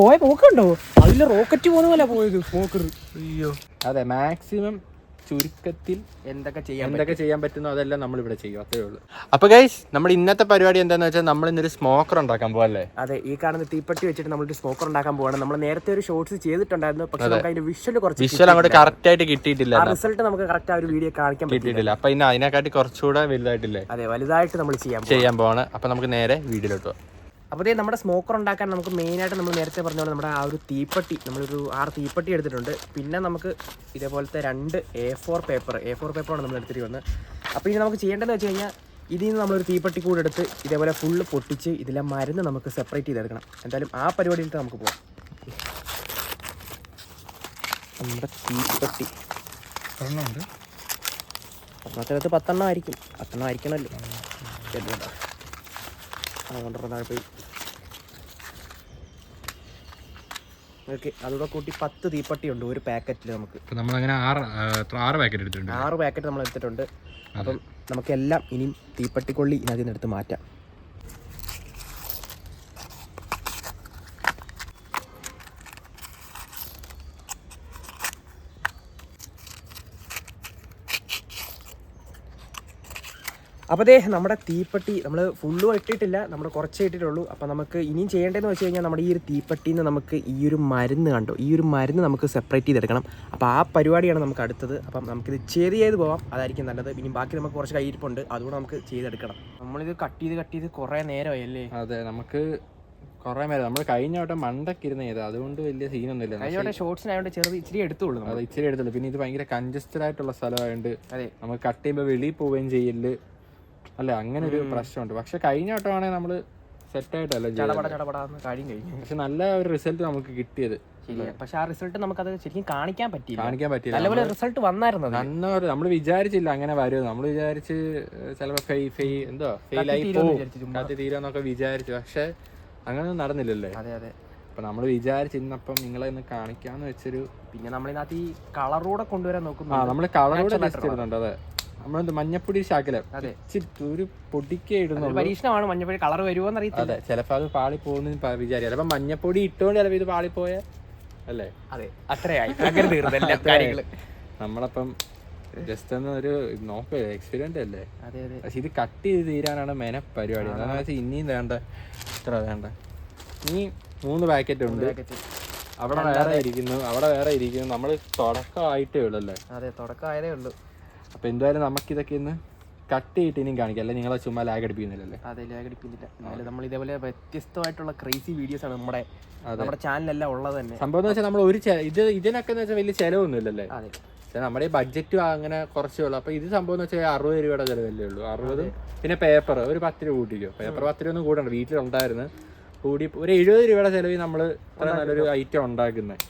പോയ പോക്കുണ്ടോ? അതിൽ റോക്കറ്റ് പോകുന്ന പോലെ പോയത് പോക്കർ അയ്യോ. അതെ മാക്സിമം ചുരുക്കത്തിൽ എന്തൊക്കെ ചെയ്യാൻ എന്തൊക്കെ ചെയ്യാൻ പറ്റുന്നോ അതെല്ലാം നമ്മൾ ഇവിടെ ചെയ്യും അത്രേ ഉള്ളൂ. അപ്പൊ ഗൈസ് നമ്മൾ ഇന്നത്തെ പരിപാടി എന്താന്ന് വെച്ചാൽ നമ്മൾ ഇന്നൊരു സ്മോക്കർ ഉണ്ടാക്കാൻ പോവല്ലേ? അതെ ഈ കാണുന്ന തീപ്പെട്ടി വെച്ചിട്ട് നമ്മളൊരു സ്മോക്കർ ഉണ്ടാക്കാൻ പോവാണ്. നമ്മൾ നേരത്തെ ഒരു ഷോർട്സ് ചെയ്തിട്ടുണ്ടായിരുന്നു പക്ഷെ നമുക്ക് അതിന്റെ വിഷ്വൽ കുറച്ച് വിഷ്വൽ അങ്ങോട്ട് കറക്റ്റ് ആയിട്ട് കിട്ടിയിട്ടില്ല ആ റിസൾട്ട് നമുക്ക് കറക്റ്റ് ആ ഒരു വീഡിയോ കാണിക്കാൻ പറ്റും കിട്ടിയിട്ടില്ല. അപ്പൊ ഇന്ന് അതിനെക്കാട്ടി കുറച്ചുകൂടെ വലുതായിട്ടില്ലേ? അതെ വലുതായിട്ട് നമ്മൾ ചെയ്യാൻ ചെയ്യാൻ പോവാണ്. അപ്പൊ നമുക്ക് നേരെ വീഡിയോയിലോട്ട് പോവാം. അപ്പോൾ നമ്മുടെ സ്മോക്കർ ഉണ്ടാക്കാൻ നമുക്ക് മെയിനായിട്ട് നമ്മൾ നേരത്തെ പറഞ്ഞ പോലെ നമ്മുടെ ആ ഒരു തീപ്പെട്ടി നമ്മളൊരു ആറ് തീപ്പെട്ടി എടുത്തിട്ടുണ്ട്. പിന്നെ നമുക്ക് ഇതേപോലത്തെ രണ്ട് A four paper A four പേപ്പറാണ് നമ്മൾ എടുത്തിട്ട് വന്നത്. അപ്പോൾ ഇനി നമുക്ക് ചെയ്യേണ്ടതെന്ന് വെച്ച് കഴിഞ്ഞാൽ ഇതിൽ നിന്ന് നമ്മളൊരു തീപ്പെട്ടി കൂടെ എടുത്ത് ഇതേപോലെ ഫുള്ള് പൊട്ടിച്ച് ഇതിലെ മരുന്ന് നമുക്ക് സെപ്പറേറ്റ് ചെയ്തെടുക്കണം. എന്തായാലും ആ പരിപാടിയിട്ട് നമുക്ക് പോകാം നമ്മുടെ തീപ്പെട്ടി. ഒന്നാമത്തെ പത്തെണ്ണം ആയിരിക്കും. പത്തെണ്ണം ആയിരിക്കണമല്ലോ. അതുകൊണ്ടൊക്കെ താഴെ പോയി. ഓക്കെ അതുകൂടെ കൂട്ടി പത്ത് തീപ്പട്ടി ഉണ്ട് ഒരു പാക്കറ്റിൽ നമുക്ക്. നമ്മൾ അങ്ങനെ ആറ് ആറ് പാക്കറ്റ് എടുത്തിട്ടുണ്ട്. ആറ് പാക്കറ്റ് നമ്മൾ എടുത്തിട്ടുണ്ട് അപ്പം നമുക്കെല്ലാം ഇനിയും തീപ്പട്ടിക്കൊള്ളി ഇതിനകത്ത് നിന്ന് എടുത്ത് മാറ്റാം. അപ്പോൾ അതേ നമ്മുടെ തീപ്പെട്ടി നമ്മൾ ഫുള്ളും ഇട്ടിട്ടില്ല നമ്മൾ കുറച്ചേ ഇട്ടിട്ടുള്ളൂ. അപ്പോൾ നമുക്ക് ഇനിയും ചെയ്യേണ്ടതെന്ന് വെച്ച് കഴിഞ്ഞാൽ നമ്മുടെ ഈ ഒരു തീപ്പെട്ടിയിൽ നിന്ന് നമുക്ക് ഈ ഒരു മരുന്ന് കണ്ടു? ഈ ഒരു മരുന്ന് നമുക്ക് സെപ്പറേറ്റ് ചെയ്തെടുക്കണം. അപ്പോൾ ആ പരിപാടിയാണ് നമുക്ക് അടുത്തത്. അപ്പം നമുക്കിത് ചെയ്ത് ചെയ്ത് പോവാം. അതായിരിക്കും നല്ലത്. ഇനി ബാക്കി നമുക്ക് കുറച്ച് കയ്യിരിപ്പുണ്ട്. അതുകൂടെ നമുക്ക് ചെയ്തെടുക്കണം. നമ്മളിത് കട്ട് ചെയ്ത് കട്ട് ചെയ്ത് കുറേ നേരമായി അല്ലേ അതെ നമുക്ക് കുറേ നേരം. നമ്മൾ കഴിഞ്ഞ വട്ടം മണ്ടൊക്കെ ഇരുന്ന് ചെയ്ത് അതുകൊണ്ട് വലിയ സീനൊന്നുമില്ല. കഴിഞ്ഞ വട്ടം ഷോർട്സിനായതുകൊണ്ട് ചെറുത് ഇച്ചിരി എടുത്തുള്ളൂ അത് ഇച്ചിരി എടുത്തുള്ളൂ. പിന്നെ ഇത് ഭയങ്കര കൺജസ്റ്റഡ് ആയിട്ടുള്ള സ്ഥലമായതുകൊണ്ട് അതെ. നമുക്ക് കട്ട് ചെയ്യുമ്പോൾ വെളിയിൽ പോവുകയും ചെയ്യൽ. അല്ല അങ്ങനെ ഒരു പ്രശ്നമുണ്ട്. പക്ഷെ കഴിഞ്ഞ വട്ടമാണെങ്കിൽ നമ്മൾ സെറ്റായിട്ടല്ല ചടപട ചടപടാന്ന് കാര്യം കഴിഞ്ഞു. പക്ഷെ നല്ല ഒരു റിസൾട്ട് നമുക്ക് കിട്ടിയത്. പക്ഷെ ആ റിസൾട്ട് നമുക്കത് ശരിക്കും കാണിക്കാൻ പറ്റില്ല കാണിക്കാൻ പറ്റില്ല നല്ലപോലെ റിസൾട്ട് വന്നായിരുന്നു അത് നമ്മൾ വിചാരിച്ചില്ല അങ്ങനെ വരുമോ നമ്മൾ വിചാരിച്ച് ചിലപ്പോ ഫെയ് ഫെയ് എന്തോ ഫെയിൽ ആയി പോകും വിചാരിച്ചു. കത്തി തീരുമെന്നൊക്കെ വിചാരിച്ചു. പക്ഷെ അങ്ങനെ നടന്നില്ലല്ലേ? അതെ അതെ. അപ്പൊ നമ്മൾ വിചാരിച്ചിരുന്നപ്പം നിങ്ങളെ ഇന്ന് കാണിക്കാന്ന് വെച്ചൊരു പിന്നെ നമ്മളിതിനകത്ത് ഈ കളറൂടെ കൊണ്ടുവരാൻ നോക്കുന്നു. നമ്മൾ കളറൂടെ ടെസ്റ്റ് ചെയ്യുന്നുണ്ട് അതെ. നമ്മളെന്ത് മഞ്ഞപ്പൊടി ശാക്കല ഒരു പൊടിക്കേ ഇടുന്നു പരീക്ഷണമാണ് മഞ്ഞപ്പൊടി കളർ വരുമോന്ന് അറിയത്തില്ല അതെ ചിലപ്പോ അത് പാളി പോകുന്ന വിചാരിക്കും. ചിലപ്പോ മഞ്ഞപ്പൊടി ഇട്ടുകൊണ്ട് ചിലപ്പോ ഇത് പാളിപ്പോയ അല്ലേ? അതെ അത്രയായി. നമ്മളപ്പം ജസ്റ്റ് ഒന്ന് ഒരു നോക്കുക എക്സ്പീരിയൻസ് അല്ലേ? പക്ഷെ ഇത് കട്ട് ചെയ്ത് തീരാനാണ് മെന പരിപാടി. എന്താണെന്ന് വെച്ചാൽ ഇനിയും വേണ്ട. ഇത്ര വേണ്ട. ഇനി മൂന്ന് പാക്കറ്റ് ഉണ്ട്. അവിടെ വേറെ ഇരിക്കുന്നു. അവിടെ വേറെ ഇരിക്കുന്നു. നമ്മൾ തുടക്കമായിട്ടേ ഉള്ളൂ അല്ലേ അതെ തുടക്കമായതേ ഉള്ളൂ. അപ്പൊ എന്തായാലും നമുക്കിതൊക്കെ ഇന്ന് കട്ട് ചെയ്തിട്ട് ഇനിയും കാണിക്കാം. അല്ലെ? നിങ്ങളെ ചുമ്മാ ലാഗ് അടിപ്പിക്കുന്നില്ലല്ലേ? അതെ ലാഗടിപ്പിക്കുന്നില്ല എന്നാലും നമ്മൾ ഇതേപോലെ വ്യത്യസ്തമായിട്ടുള്ള ക്രേസി വീഡിയോസ് ആണ് നമ്മുടെ നമ്മുടെ ചാനലെല്ലാം ഉള്ളത് തന്നെ. സംഭവം എന്ന് വെച്ചാൽ നമ്മൾ ഒരു ഇത് ഇതിനൊക്കെ എന്ന് വെച്ചാൽ വലിയ ചെലവൊന്നും ഇല്ലല്ലേ അതെ നമ്മുടെ ഈ ബഡ്ജറ്റ് അങ്ങനെ കുറച്ചേ ഉള്ളൂ. അപ്പൊ ഇത് സംഭവം എന്ന് വെച്ചാൽ അറുപത് രൂപയുടെ ചിലവല്ലേ ഉള്ളൂ. അറുപതും പിന്നെ പേപ്പർ ഒരു പത്ത് രൂപ കൂട്ടിക്കോ. പേപ്പർ പത്ത് രൂപ ഒന്നും കൂടണ്ട. വീട്ടിലുണ്ടായിരുന്നു കൂടി ഒരു എഴുപത് രൂപയുടെ ചിലവിൽ നമ്മൾ ഇത്ര നല്ലൊരു ഐറ്റം ഉണ്ടാക്കുന്നത്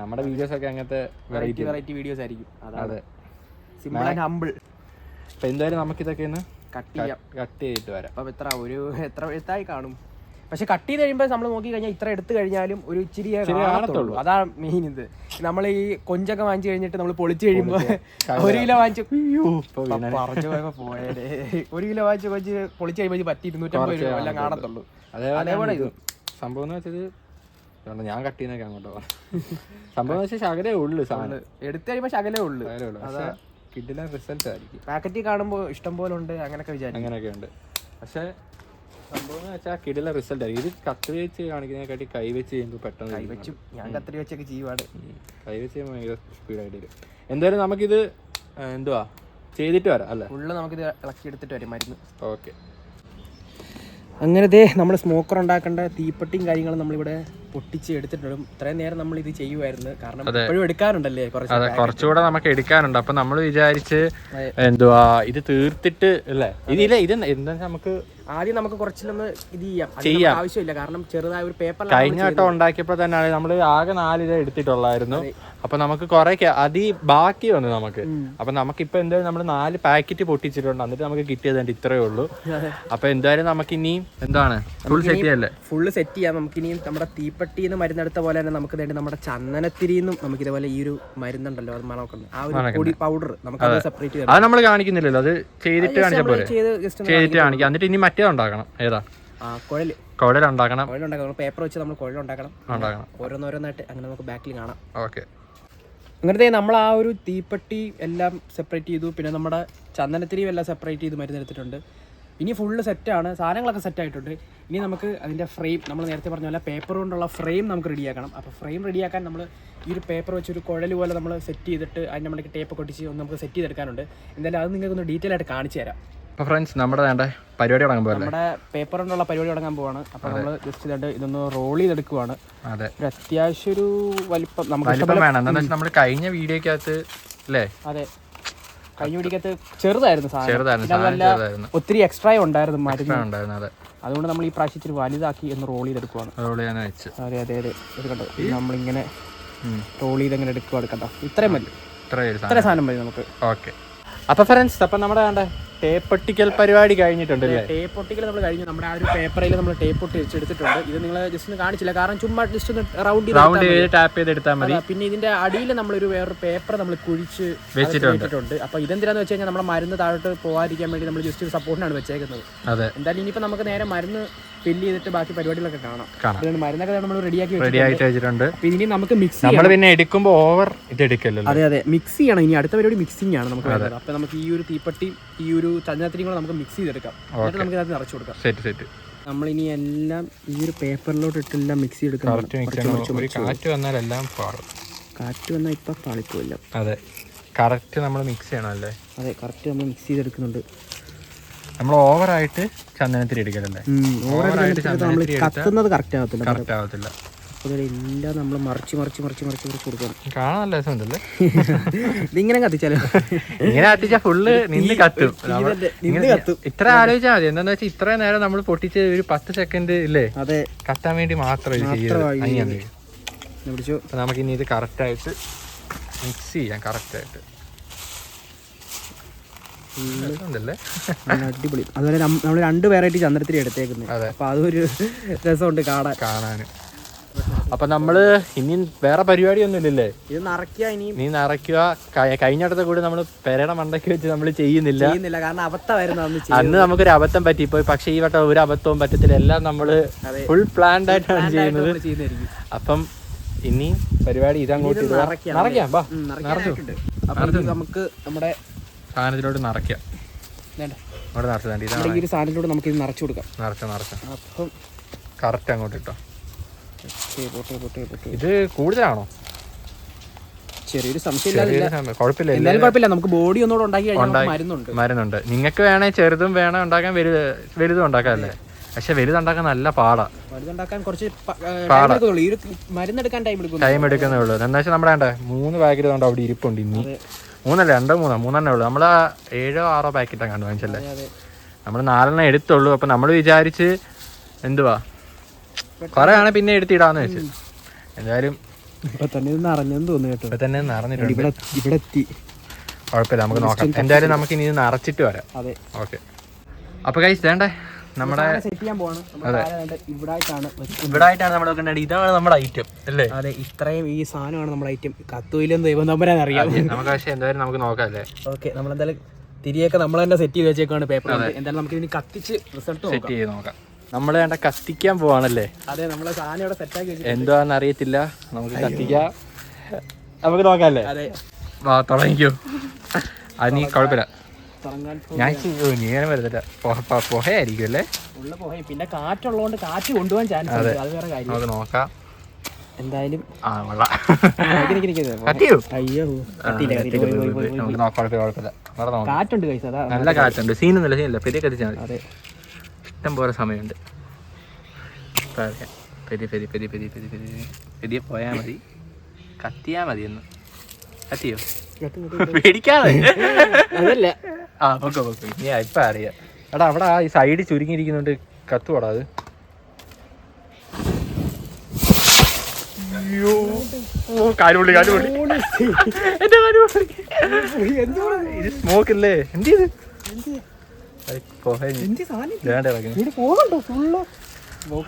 നമ്മുടെ വീഡിയോസ് ഒക്കെ അങ്ങനത്തെ വെറൈറ്റി വെറൈറ്റി വീഡിയോസ് ആയിരിക്കും. അതെ. സിമ്പിൾ ആൻഡ് ഹമ്പിൾ അപ്പൊ എന്തായാലും നമുക്കിതൊക്കെ ഒന്ന് കട്ട് ചെയ്യാം. കട്ട് ചെയ്തിട്ട് വരാം. അപ്പം എത്ര ഒരു എത്ര എത്തായി കാണും? പക്ഷെ കട്ട് ചെയ്ത് കഴിയുമ്പോൾ നമ്മൾ നോക്കി കഴിഞ്ഞാൽ ഇത്ര എടുത്തു കഴിഞ്ഞാലും ഒരു ഇച്ചിരി കാണത്തുള്ളൂ. അതാണ് മെയിൻ ഇത്. നമ്മൾ ഈ കൊഞ്ചൊക്കെ വാങ്ങിച്ചു കഴിഞ്ഞിട്ട് നമ്മൾ പൊളിച്ചു കഴിയുമ്പോൾ ഒരു കിലോ വാങ്ങിച്ചു പറഞ്ഞു പോയപ്പോ പോയതേ. ഒരു കിലോ വാങ്ങിച്ചു കൊഞ്ച് പൊളിച്ചു കഴിയുമ്പോൾ പറ്റി ഇരുന്നൂറ്റമ്പത് രൂപ എല്ലാം കാണത്തുള്ളൂ. അതേപോലെ ഇത്. സംഭവം എന്ന് വെച്ചത് ഞാൻ കട്ട് ചെയ്യുന്നൊക്കെ അങ്ങോട്ട് സംഭവം എന്ന് വെച്ചാൽ ശകലേ ഉള്ളു സാധനം. എടുത്തു കഴിയുമ്പോൾ ശകലേ ഉള്ളൂ. പക്ഷെ കിഡിലെ റിസൾട്ട് ആയിരിക്കും. പാക്കറ്റിൽ കാണുമ്പോൾ ഇഷ്ടം പോലെ ഉണ്ട് അങ്ങനെയൊക്കെ വിചാരിക്കും. അങ്ങനെയൊക്കെ ഉണ്ട്. പക്ഷേ സംഭവം എന്ന് വെച്ചാൽ കിടില റിസൾട്ട് ആയിരിക്കും. ഇത് കത്രി വെച്ച് കാണിക്കുന്നതിനെക്കാട്ടി കൈ വെച്ച് ചെയ്യുമ്പോൾ പെട്ടെന്ന് കൈ. വെച്ചു ഞാൻ കത്രി വെച്ചൊക്കെ ചെയ്യുവാണ്. കൈ വെച്ച് ചെയ്യുമ്പോൾ ഭയങ്കര സ്പീഡായിട്ട് വരും. എന്തായാലും നമുക്കിത് എന്തുവാ? ചെയ്തിട്ട് വരാം അല്ലേ? ഫുള്ള് നമുക്കിത് ഇളക്കി എടുത്തിട്ട് വരും മരുന്ന്. ഓക്കെ. അങ്ങനെ ദേ നമ്മൾ സ്മോക്കർ ഉണ്ടാക്കേണ്ട തീപ്പെട്ടിയും കാര്യങ്ങളും നമ്മളിവിടെ പൊട്ടിച്ച് എടുത്തിട്ടും ഇത്രയും നേരം നമ്മൾ ഇത് ചെയ്യുമായിരുന്നു കാരണം എപ്പോഴും എടുക്കാറുണ്ടല്ലേ അതെ കുറച്ചുകൂടെ നമുക്ക് എടുക്കാനുണ്ട്. അപ്പൊ നമ്മൾ വിചാരിച്ച്. എന്തുവാ ഇത് തീർത്തിട്ട് അല്ലേ? ഇതില്ല ഇത് എന്താ നമുക്ക് ആദ്യം നമുക്ക് കുറച്ചിലൊന്ന് ഇത് ചെയ്യാം. ചെയ്യാം. ആവശ്യമില്ല. കാരണം ചെറുതായ ഒരു പേപ്പർ കഴിഞ്ഞ വട്ടം ഉണ്ടാക്കിയപ്പോ തന്നെ നമ്മൾ ആകെ നാല് നാലിത് എടുത്തിട്ടുള്ളായിരുന്നു. അപ്പൊ നമുക്ക് കുറെ അതി ബാക്കി വന്നു നമുക്ക്. അപ്പൊ നമുക്ക് ഇപ്പൊ എന്തായാലും നമ്മൾ നാല് പാക്കറ്റ് പൊട്ടിച്ചിട്ടുണ്ട്. എന്നിട്ട് നമുക്ക് കിട്ടിയത് ഇത്രയേ ഉള്ളൂ. അപ്പൊ എന്തായാലും നമുക്ക് ഇനി എന്താണ് ഫുൾ സെറ്റ് ചെയ്യല്ലേ? ഫുള്ള് സെറ്റ് ചെയ്യാം. നമുക്കിനി നമ്മുടെ തീപ്പെട്ടിന്ന് മരുന്നെടുത്ത പോലെ തന്നെ നമുക്ക് വേണ്ടി നമ്മുടെ ചന്ദനത്തിരിന്നും നമുക്ക് ഇതേപോലെ ഈ ഒരു മരുന്നുണ്ടല്ലോ അത് മണമൊക്കെ ആ ഒരു പൊടി പൗഡർ നമുക്ക് അത്. സെപ്പറേറ്റ് അത് നമ്മൾ കാണിക്കുന്നില്ലല്ലോ അത് ചെയ്തിട്ട് പോലെ ചെയ്തിട്ട് കാണിക്കാം. എന്നിട്ട് ഇനി മറ്റേ ഉണ്ടാക്കണം. ഏതാ? കുഴൽ കുഴൽ ഉണ്ടാക്കണം കുഴൽ ഉണ്ടാക്കണം പേപ്പർ വെച്ച് നമ്മൾ കുഴൽ ഉണ്ടാക്കണം. ഓരോന്നോരോന്നായിട്ട് അങ്ങനെ നമുക്ക് ബാക്കിൽ കാണാം. ഓക്കെ. അങ്ങനത്തെ നമ്മൾ ആ ഒരു തീപ്പെട്ടി എല്ലാം സെപ്പറേറ്റ് ചെയ്തു. പിന്നെ നമ്മുടെ ചന്ദനത്തിരിയും എല്ലാം സെപ്പറേറ്റ് ചെയ്ത് മരുന്നെടുത്തിട്ടുണ്ട്. ഇനി ഫുള്ള് സെറ്റാണ് സാധനങ്ങളൊക്കെ സെറ്റ് ആയിട്ടുണ്ട്. ഇനി നമുക്ക് അതിന്റെ ഫ്രെയിം നമ്മൾ നേരത്തെ പറഞ്ഞ പോലെ പേപ്പർ കൊണ്ടുള്ള ഫ്രെയിം നമുക്ക് റെഡിയാക്കണം അപ്പോൾ ഫ്രെയിം റെഡിയാക്കാൻ നമ്മൾ ഈ ഒരു പേപ്പർ വെച്ച് ഒരു കുഴൽ പോലെ നമ്മൾ സെറ്റ് ചെയ്തിട്ട് അതിന്റെ നമ്മൾ ടേപ്പ് കൊട്ടിച്ച് ഒന്ന് നമുക്ക് സെറ്റ് ചെയ്തെടുക്കാനുണ്ട്. എന്തായാലും അത് നിങ്ങൾക്ക് ഒന്ന് ഡീറ്റെയിൽ ആയിട്ട് കാണിച്ചു തരാം. അപ്പോൾ ഫ്രണ്ട്സ് നമ്മുടെ വേണ്ട പരിപാടി തുടങ്ങാൻ പോകുന്നത് നമ്മുടെ പേപ്പർ കൊണ്ടുള്ള പരിപാടി തുടങ്ങാൻ പോവാണ്. അപ്പോൾ നമ്മൾ ജസ്റ്റ് ഇതുണ്ട് ഇതൊന്ന് റോൾ ചെയ്തെടുക്കുവാണ്. അതെ. ഒരു അത്യാവശ്യം ഒരു വലിപ്പം നമുക്ക് വേണം. എന്താണെന്ന് വെച്ചാൽ നമ്മൾ കഴിഞ്ഞ വീഡിയോക്കകത്ത് അല്ലേ അതെ. കഴിഞ്ഞ പിടിക്കത്ത് ചെറുതായിരുന്നു സാധനം ഒത്തിരി എക്സ്ട്രാ ഉണ്ടായിരുന്നു മരുന്ന് അതുകൊണ്ട് നമ്മൾ ഈ പ്രാവശ്യം ഇച്ചിരി വലുതാക്കി എന്ന് റോൾ ചെയ്തെടുക്കുവാണ്. അതെ അതെ അതെ. ഇത് കണ്ടോ? നമ്മളിങ്ങനെ. റോൾ ചെയ്ത് അങ്ങനെ എടുക്കുവാണ് കണ്ടോ? ഇത്രയും മതി. ഇത്ര സാധനം മതി നമുക്ക്. ഓക്കെ. അപ്പോൾ ഫ്രണ്ട്സ് അപ്പൊ നമ്മുടെ വേണ്ട ടേപ്പൊട്ടിക്കൽ പരിപാടി കഴിഞ്ഞിട്ടുണ്ടല്ലേ? ടേപ്പൊട്ടിക്കൽ നമ്മൾ കഴിഞ്ഞു. നമ്മുടെ ആ ഒരു പേപ്പറിൽ നമ്മൾ ടേപ്പൊട്ടി വെച്ചെടുത്തിട്ടുണ്ട്. ഇത് നിങ്ങൾ ജസ്റ്റ് ഒന്ന് കാണിച്ചില്ല. കാരണം ചുമ്മാ ജസ്റ്റ് ഒന്ന് റൗണ്ട് റൗണ്ട് ചെയ്ത് ടാപ്പ് ചെയ്ത് എടുത്താൽ മതി. പിന്നെ ഇതിന്റെ അടിയിൽ നമ്മൾ ഒരു വേറൊരു പേപ്പർ നമ്മൾ കുഴിച്ച് വെച്ചിട്ടുണ്ട്. അപ്പൊ ഇതെന്തിനാന്ന് വെച്ച് കഴിഞ്ഞാൽ നമ്മുടെ മരുന്ന് താഴോട്ട് പോകാതിരിക്കാൻ വേണ്ടി നമ്മൾ ജസ്റ്റ് ഒരു സപ്പോർട്ടിനാണ് വെച്ചേക്കുന്നത്. അതെ. എന്തായാലും ഇനിയിപ്പോ നമുക്ക് നേരെ മരുന്ന് ഫില്ല് ചെയ്തിട്ട് ബാക്കി പരിപാടികളൊക്കെ കാണാം. മരുന്നൊക്കെ നമ്മൾ റെഡിയാക്കി റെഡി ആയിട്ട് വെച്ചിട്ടുണ്ട്. ഇനി നമുക്ക് മിക്സ് നമ്മൾ പിന്നെ എടുക്കുമ്പോൾ ഓവർ ഇത് എടുക്കല്ലോ അതെ അതെ. മിക്സ് ചെയ്യണം. ഇനി അടുത്ത പരിപാടി മിക്സിംഗ് ആണ് നമുക്ക് വേണ്ടത്. അപ്പൊ നമുക്ക് ഈ ഒരു തീപ്പട്ടി ഈ ഒരു ചന്ദനത്തിനും കൂടെ നമുക്ക് മിക്സ് ചെയ്തെടുക്കാം. എന്നിട്ട് നമുക്ക് ഇതിനകത്ത് നിറച്ചു കൊടുക്കാം. സെറ്റ് സെറ്റ് നമ്മൾ ഇനി എല്ലാം ഈ ഒരു പേപ്പറിലോട്ട് ഇട്ടെല്ലാം മിക്സ് ചെയ്തെടുക്കാം കാറ്റ് വന്നാൽ എല്ലാം പാടും. കാറ്റ് വന്നാൽ ഇപ്പൊ പാളിപ്പോയില്ല അതെ. കറക്റ്റ് നമ്മൾ മിക്സ് ചെയ്യണം അല്ലേ അതെ കറക്റ്റ് നമ്മൾ മിക്സ് ചെയ്തെടുക്കുന്നുണ്ട്. നമ്മൾ ഓവറായിട്ട് ചന്ദനത്തിൽ എടുക്കലല്ലേ ഓവറായിട്ട് എടുത്താൽ കത്തുന്നത് കറക്റ്റ് ആകത്തില്ല കറക്റ്റ് ആവത്തില്ല. എല്ലാം നമ്മൾ മറിച്ച് മറിച്ച് മറിച്ച് മറിച്ച് മറിച്ച് കൊടുക്കണം. കാണാൻ നല്ല രസമുണ്ടല്ലേ? ഇതിങ്ങനെ കത്തിച്ചാലോ? ഇങ്ങനെ കത്തിച്ചാൽ ഫുള്ള് നിന്ന് കത്തും. ഇത്ര ആലോചിച്ചാൽ മതി. എന്താന്ന് വെച്ചാൽ ഇത്ര നേരം നമ്മൾ പൊട്ടിച്ച് ഒരു പത്ത് സെക്കൻഡ് ഇല്ലേ? അതെ. കത്താൻ വേണ്ടി മാത്രം ഇത് ചെയ്തത് മാത്രമായി അങ്ങനെയാണ് ഞാൻ പിടിച്ചു. അപ്പൊ നമുക്ക് ഇനി ഇത് കറക്റ്റായിട്ട് മിക്സ് ചെയ്യാം കറക്റ്റായിട്ട് അടിപൊളി. അതുപോലെ നമ്മൾ രണ്ട് വെറൈറ്റി ചന്ദ്രത്തിരി എടുത്തേക്കുന്നത്. അപ്പൊ അതൊരു രസമുണ്ട് കാണാൻ. കാണാന്. അപ്പൊ നമ്മൾ ഇനി വേറെ പരിപാടി ഒന്നും ഇല്ലല്ലേ ഇത് നിറയ്ക്കുക ഇനി നീ നിറയ്ക്കുക. കഴിഞ്ഞ കഴിഞ്ഞിടത്തെ കൂടി നമ്മൾ പെരയുടെ മണ്ടയ്ക്ക് വെച്ച് നമ്മൾ ചെയ്യുന്നില്ല. ചെയ്യുന്നില്ല. കാരണം അന്ന് നമുക്കൊരു അബദ്ധം പറ്റിപ്പോയി. പക്ഷെ ഈ വട്ടം ഒരു അബദ്ധവും പറ്റത്തില്ല. എല്ലാം നമ്മൾ. ഫുൾ പ്ലാൻഡ് ആയിട്ടാണ് ചെയ്യുന്നത്. അപ്പം ഇനി പരിപാടി ഇതങ്ങോട്ട്. നിറയ്ക്കാം, നിറയ്ക്കാം. നമുക്ക് നമ്മുടെ സാധനത്തിലോട്ട് നിറയ്ക്കാം. അവിടെ നിറച്ചു വേണ്ടി. ഇതാണ് ഈ ഒരു സാധനത്തിലൂടെ നമുക്ക് ഇത് നിറച്ചു കൊടുക്കാം. നിറച്ച നിറച്ച. അപ്പം കറക്റ്റ് അങ്ങോട്ട് ഇട്ടോ. ഇത് കൂടുതലാണോ? ചെറിയൊരു നമുക്ക് ബോഡി ഒന്നുകൂടെ ഉണ്ടാക്കി മരുന്നുണ്ട്. മരുന്നുണ്ട്. നിങ്ങൾക്ക് വേണേ ചെറുതും വേണം ഉണ്ടാക്കാൻ വലുത് വലുതും ഉണ്ടാക്കാല്ലേ പക്ഷെ വലുതുണ്ടാക്കാൻ നല്ല പാടാ. മരുന്നുണ്ടാക്കാൻ കുറച്ച് ടൈം എടുക്കുന്നേ ഉള്ളൂ എന്താ വെച്ചാൽ നമ്മുടെ മൂന്ന് കൊണ്ട് അവിടെ ഇരിപ്പുണ്ട് ഇനി. മൂന്നല്ല? രണ്ടോ മൂന്നോ? മൂന്നെണ്ണേ ഉള്ളൂ. നമ്മൾ ഏഴോ ആറോ പാക്കറ്റാണ് കണ്ടു വാങ്ങിച്ചല്ലേ? നമ്മൾ നാലെണ്ണം എടുത്തുള്ളൂ. അപ്പൊ നമ്മൾ വിചാരിച്ച് എന്തുവാ? കുറെ ആണ് പിന്നെ എടുത്തിടാന്ന് വെച്ച്. എന്തായാലും ഇപ്പൊ തന്നെ ഇത് നിറഞ്ഞെന്ന് തോന്നുന്നു കേട്ടോ. ഇപ്പൊ തന്നെ നിറഞ്ഞിട്ടുണ്ട്. ഇവിടെ ഇവിടെ എത്തി. കുഴപ്പമില്ല നമുക്ക് നോക്കാം. എന്തായാലും നമുക്ക് ഇനി ഇത് നിറച്ചിട്ട് വരാം. അതെ. ഓക്കെ. അപ്പൊ കൈസ് വേണ്ടേ? നമ്മുടെ സെറ്റ് ചെയ്യാൻ പോവാണ്. നമ്മുടെ താഴെ ദാണ്ട് ഇവിടെ ആയിട്ടാണ് വെക്കുന്നത്. ഇവിടെ ആയിട്ടാണ് നമ്മൾ വെക്കേണ്ടത് ഇതാണ് നമ്മുടെ ഐറ്റം അല്ലേ? അതെ ഇത്രയും ഈ സാധനമാണ് നമ്മുടെ ഐറ്റം കത്തുയില്ലെന്ന് ദൈവം തമ്പരാൻ അറിയാം. നമുക്ക് പക്ഷേ എന്തായാലും നമുക്ക് നോക്കാം അല്ലേ? ഓക്കെ നമ്മളെന്തായാലും തിരിയൊക്കെ നമ്മൾ തന്നെ സെറ്റ് ചെയ്ത് വെച്ചേക്കാണ് പേപ്പർ എന്തായാലും നമുക്ക് ഇതിന് കത്തിച്ച് റിസൾട്ട് സെറ്റ് ചെയ്ത് നോക്കാം. നമ്മൾ വേണ്ട കത്തിക്കാൻ പോവാണല്ലേ? അതെ നമ്മളെ സാധനം ഇവിടെ സെറ്റാക്കി വെച്ചു എന്തുവാന്ന് അറിയത്തില്ല. നമുക്ക് കത്തിക്കാം. നമുക്ക് നോക്കാം അല്ലേ? അതെ. തുടങ്ങിക്കോ. അത് നീ കുഴപ്പമില്ല. ഞാൻ ഇങ്ങനെ നീ അങ്ങനെ വരുന്നില്ല പൊ- പൊ- പുകയായിരിക്കും അല്ലേ ഉള്ള പിന്നെ കാറ്റുള്ളതുകൊണ്ട് കാറ്റ് കൊണ്ടുപോകാൻ ചാൻസ് ഉണ്ട്. അത്. വേറെ കാര്യം. നോക്കാം. എന്തായാലും കാറ്റുണ്ട് കൈസ് അതാ നല്ല കാറ്റുണ്ട്. സീനൊന്നുമില്ല സീനില്ല പെരിയ കത്തിച്ചാൽ മതി. അതെ. ഇഷ്ടം പോലെ സമയമുണ്ട്. പോയാ പെരി പെരി പെരി പെരി പെരി പെരി പെരിയെ പോയാൽ മതി. കത്തിയാ മതി എന്ന് കത്തിയോ? കത്തി, കത്തി, കത്തി. പേടിക്കാതെ. അതല്ല. ആ ഓക്കെ ഓക്കെ. നീ ഇപ്പൊ അറിയാം. എടാ അവിടെ ആ ഈ സൈഡ് ചുരുങ്ങിയിരിക്കുന്നുണ്ട് കത്തുവാടാ അത്. അയ്യോ. ഓ കാലുപൊള്ളി കാലുപൊള്ളി. എന്റെ കാലുപൊള്ളി. ഇത് സ്മോക്ക് എന്ത് ചെയ്ത്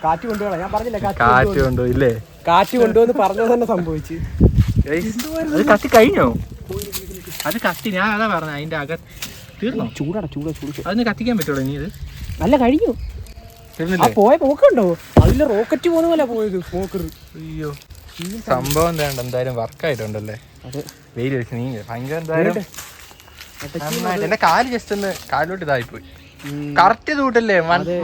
കാറ്റ് കൊണ്ടുപോകണം. ഞാൻ പറഞ്ഞില്ല കാറ്റ് കാറ്റ് കൊണ്ടോ ഇല്ലേ? കാറ്റ് പറഞ്ഞത് തന്നെ സംഭവിച്ചു. കത്തി കഴിഞ്ഞോ? അത് കത്തി ഞാൻ അതാ പറഞ്ഞ അതിന്റെ അകത്ത്. തീർന്നോ? ചൂടാണ് ചൂടാ ചൂട് അതിന് കത്തിക്കാൻ പറ്റുള്ളൂ നീ ഇത്? നല്ല കഴിഞ്ഞു. പോയ പോക്കുണ്ടോ? അതിൽ റോക്കറ്റ് പോകുന്ന പോലെ പോയത് പോക്കർ അയ്യോ. സംഭവം എന്താണ്ട് എന്തായാലും വർക്ക് ആയിട്ടുണ്ടല്ലേ? അതെ. വെയിൽ വെച്ച് നീ ഭയങ്കര എന്തായാലും എന്റെ കാൽ ജസ്റ്റ് ഒന്ന് കാലിലോട്ട് ഇതായിപ്പോയി. കറക്റ്റ് ഇത് കൂട്ടല്ലേ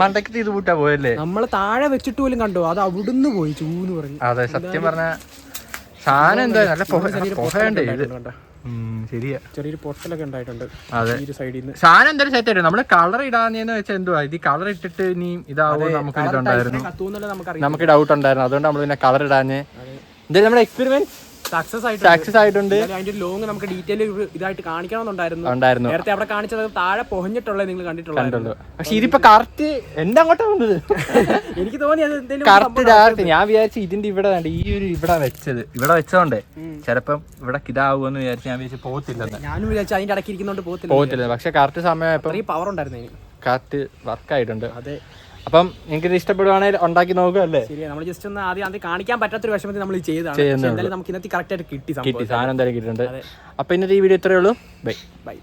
മണ്ടക്കത്ത് ഇത് കൂട്ടാ പോയല്ലേ? നമ്മൾ താഴെ വെച്ചിട്ട് പോലും കണ്ടോ? അത് അവിടുന്ന് പോയി ചൂന്ന് പറഞ്ഞു അതെ സത്യം പറഞ്ഞ സാധനം എന്താ? നല്ല പുക പുകയുണ്ട് ഇത്. ശരിയാ. ചെറിയൊരു പൊട്ടലൊക്കെ ഉണ്ടായിട്ടുണ്ട് അതെ. സൈഡിൽ നിന്ന് സാധനം എന്തായാലും സെറ്റ് ആയിട്ട് നമ്മൾ കളർ ഇടാന്ന് വെച്ചാൽ എന്തുവാ? ഇത് കളർ ഇട്ടിട്ട് ഇനി ഇതാവുമോ നമുക്ക് ഇതുണ്ടായിരുന്നു. നമുക്ക് ഡൗട്ട് ഉണ്ടായിരുന്നു. അതുകൊണ്ട് നമ്മൾ പിന്നെ കളർ ഇടാഞ്ഞ്. എന്തായാലും നമ്മുടെ എക്സ്പെരിമെന്റ് സക്സസ് ആയിട്ട് സക്സസ് ആയിട്ടുണ്ട്. അതിന്റെ ലോങ് നമുക്ക് ഡീറ്റെയിൽ ഇതായിട്ട് കാണിക്കണമെന്നുണ്ടായിരുന്നു. ഉണ്ടായിരുന്നു. നേരത്തെ അവിടെ കാണിച്ചത് താഴെ പൊഹഞ്ഞിട്ടുള്ളത് നിങ്ങൾ കണ്ടിട്ടുള്ളത് പക്ഷെ ഇതിപ്പോ കറക്റ്റ് എന്റെ അങ്ങോട്ടാ വന്നത്. എനിക്ക് തോന്നി അത് കറക്റ്റ് ഞാൻ വിചാരിച്ചു ഇതിന്റെ ഇവിടെ ഈ ഒരു ഇവിടെ വെച്ചത്. ഇവിടെ വെച്ചോണ്ടേ ചിലപ്പം ഇവിടെ ഇതാവുമെന്ന് വിചാരിച്ച് ഞാൻ വിചാരിച്ചു പോകത്തില്ലെന്ന്. ഞാനും വിചാരിച്ചു അതിന്റെ ഇടയ്ക്ക് ഇരിക്കുന്നോണ്ട് പോകത്തില്ല. പോകത്തില്ല. പക്ഷെ കറക്റ്റ് സമയം പവർ ഉണ്ടായിരുന്നു കറക്റ്റ് വർക്ക് ആയിട്ടുണ്ട്. അതെ. അപ്പം നിങ്ങൾക്ക് ഇഷ്ടപ്പെടുവാണെങ്കിൽ ഉണ്ടാക്കി നോക്കുക അല്ലേ? നമ്മൾ ജസ്റ്റ് ഒന്ന് ആദ്യം ആദ്യം കാണിക്കാൻ പറ്റാത്തൊരു വിഷമത്തിൽ നമ്മൾ ചെയ്തതാണ്. നമുക്ക് ഇന്നത്തെ കറക്റ്റ് ആയിട്ട് കിട്ടി കിട്ടി. സാധനം എന്തായാലും കിട്ടിയിട്ടുണ്ട്. അപ്പൊ ഇന്നത്തെ ഈ വീഡിയോ ഇത്രയേ ഉള്ളൂ. Bye bye